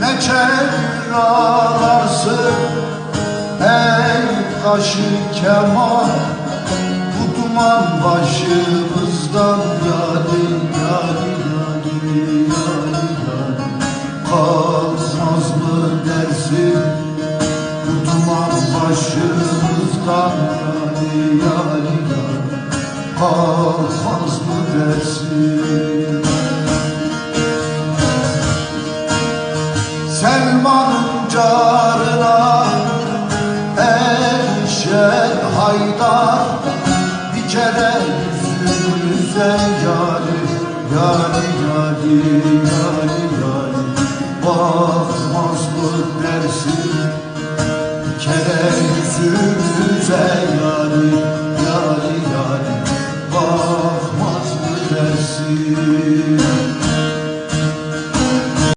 Ne çevir ağlarsın Ey kaşı keman Bu duman başımızdan Yadi yadi yadi yadi yadi. Kalkmaz mı dersin Bu duman başımızdan Yadi yadi yadi. Kalkmaz mı dersin elmanın carına Erişen haydar bir kere yüzümüze yâri Yâri yâri yâri yâri. Bakmaz mı dersin bir kere yüzümüze yâri Yâri yâri. Bakmaz mı dersin